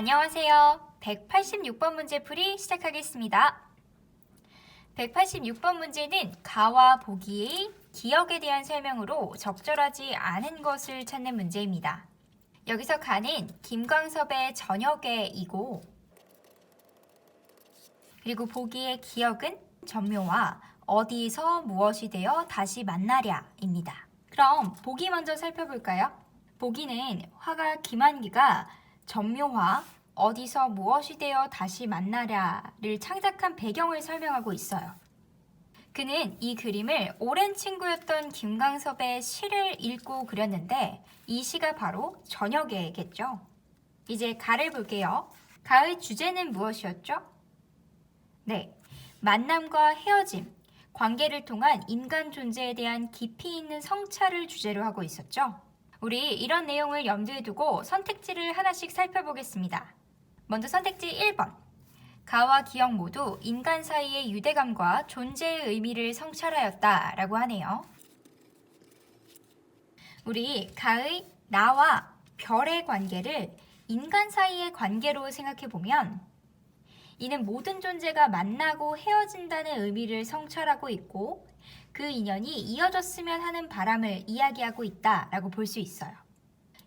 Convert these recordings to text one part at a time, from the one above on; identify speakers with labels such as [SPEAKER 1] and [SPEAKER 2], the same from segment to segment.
[SPEAKER 1] 안녕하세요. 186번 문제 풀이 시작하겠습니다. 186번 문제는 가와 보기의 기억에 대한 설명으로 적절하지 않은 것을 찾는 문제입니다. 여기서 가는 김광섭의 저녁에이고 그리고 보기의 기억은 전묘와 어디서 무엇이 되어 다시 만나랴입니다. 그럼 보기 먼저 살펴볼까요? 보기는 화가 김한기가 전묘화 어디서 무엇이 되어 다시 만나랴를 창작한 배경을 설명하고 있어요. 그는 이 그림을 오랜 친구였던 김광섭의 시를 읽고 그렸는데 이 시가 바로 저녁에겠죠. 이제 가를 볼게요. 가의 주제는 무엇이었죠? 네, 만남과 헤어짐, 관계를 통한 인간 존재에 대한 깊이 있는 성찰을 주제로 하고 있었죠. 우리 이런 내용을 염두에 두고 선택지를 하나씩 살펴보겠습니다. 먼저 선택지 1번. 가와 기억 모두 인간 사이의 유대감과 존재의 의미를 성찰하였다 라고 하네요. 우리 가의 나와 별의 관계를 인간 사이의 관계로 생각해 보면 이는 모든 존재가 만나고 헤어진다는 의미를 성찰하고 있고 그 인연이 이어졌으면 하는 바람을 이야기하고 있다라고 볼 수 있어요.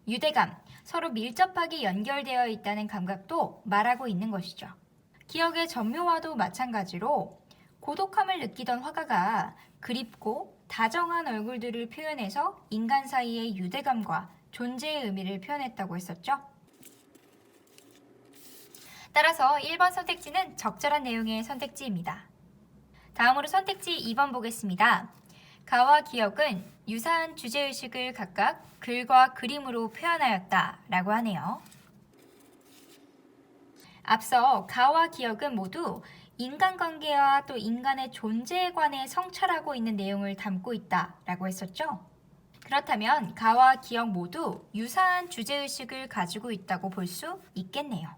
[SPEAKER 1] 유대감, 서로 밀접하게 연결되어 있다는 감각도 말하고 있는 것이죠. 기억의 전묘와도 마찬가지로 고독함을 느끼던 화가가 그립고 다정한 얼굴들을 표현해서 인간 사이의 유대감과 존재의 의미를 표현했다고 했었죠. 따라서 1번 선택지는 적절한 내용의 선택지입니다. 다음으로 선택지 2번 보겠습니다. 가와 기억은 유사한 주제의식을 각각 글과 그림으로 표현하였다 라고 하네요. 앞서 가와 기억은 모두 인간관계와 또 인간의 존재에 관해 성찰하고 있는 내용을 담고 있다 라고 했었죠. 그렇다면 가와 기억 모두 유사한 주제의식을 가지고 있다고 볼 수 있겠네요.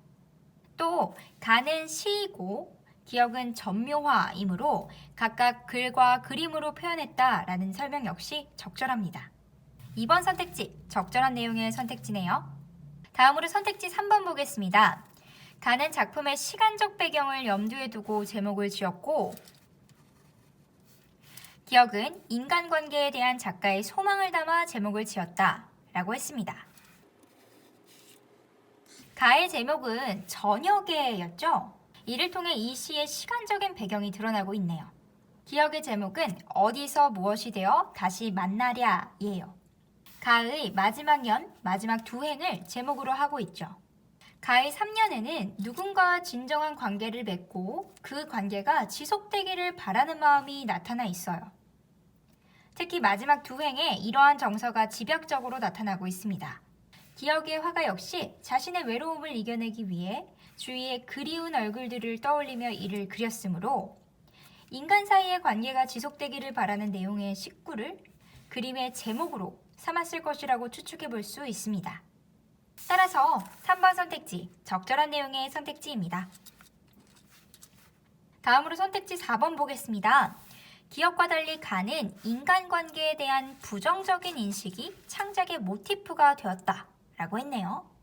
[SPEAKER 1] 또 가는 시이고 기억은 전묘화이므로 각각 글과 그림으로 표현했다라는 설명 역시 적절합니다. 2번 선택지, 적절한 내용의 선택지네요. 다음으로 선택지 3번 보겠습니다. 가는 작품의 시간적 배경을 염두에 두고 제목을 지었고 기억은 인간관계에 대한 작가의 소망을 담아 제목을 지었다 라고 했습니다. 가의 제목은 저녁에였죠. 이를 통해 이 시의 시간적인 배경이 드러나고 있네요. 기억의 제목은 어디서 무엇이 되어 다시 만나랴예요. 가의 마지막 년, 마지막 두 행을 제목으로 하고 있죠. 가의 3년에는 누군가와 진정한 관계를 맺고 그 관계가 지속되기를 바라는 마음이 나타나 있어요. 특히 마지막 두 행에 이러한 정서가 집약적으로 나타나고 있습니다. 기억의 화가 역시 자신의 외로움을 이겨내기 위해 주위의 그리운 얼굴들을 떠올리며 이를 그렸으므로 인간 사이의 관계가 지속되기를 바라는 내용의 식구를 그림의 제목으로 삼았을 것이라고 추측해 볼 수 있습니다. 따라서 3번 선택지, 적절한 내용의 선택지입니다. 다음으로 선택지 4번 보겠습니다. 기억과 달리 가는 인간관계에 대한 부정적인 인식이 창작의 모티프가 되었다 라고 했네요.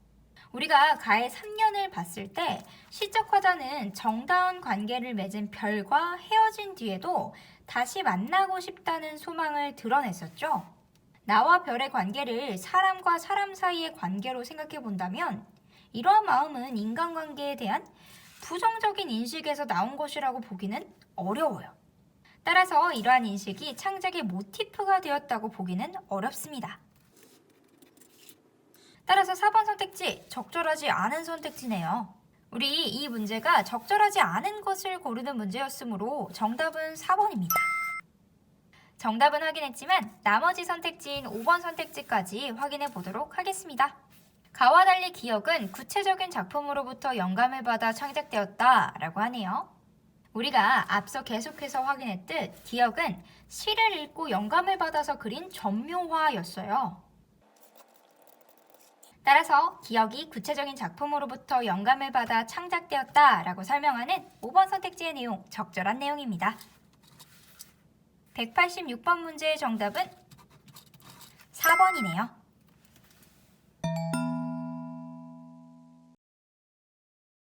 [SPEAKER 1] 우리가 가의 3년을 봤을 때 시적 화자는 정다운 관계를 맺은 별과 헤어진 뒤에도 다시 만나고 싶다는 소망을 드러냈었죠. 나와 별의 관계를 사람과 사람 사이의 관계로 생각해 본다면 이러한 마음은 인간관계에 대한 부정적인 인식에서 나온 것이라고 보기는 어려워요. 따라서 이러한 인식이 창작의 모티프가 되었다고 보기는 어렵습니다. 따라서 4번 선택지 적절하지 않은 선택지네요. 우리 이 문제가 적절하지 않은 것을 고르는 문제였으므로 정답은 4번입니다. 정답은 확인했지만 나머지 선택지인 5번 선택지까지 확인해 보도록 하겠습니다. 가와 달리 기억은 구체적인 작품으로부터 영감을 받아 창작되었다 라고 하네요. 우리가 앞서 계속해서 확인했듯 기억은 시를 읽고 영감을 받아서 그린 전묘화였어요. 따라서 기억이 구체적인 작품으로부터 영감을 받아 창작되었다 라고 설명하는 5번 선택지의 내용 적절한 내용입니다. 186번 문제의 정답은 4번이네요.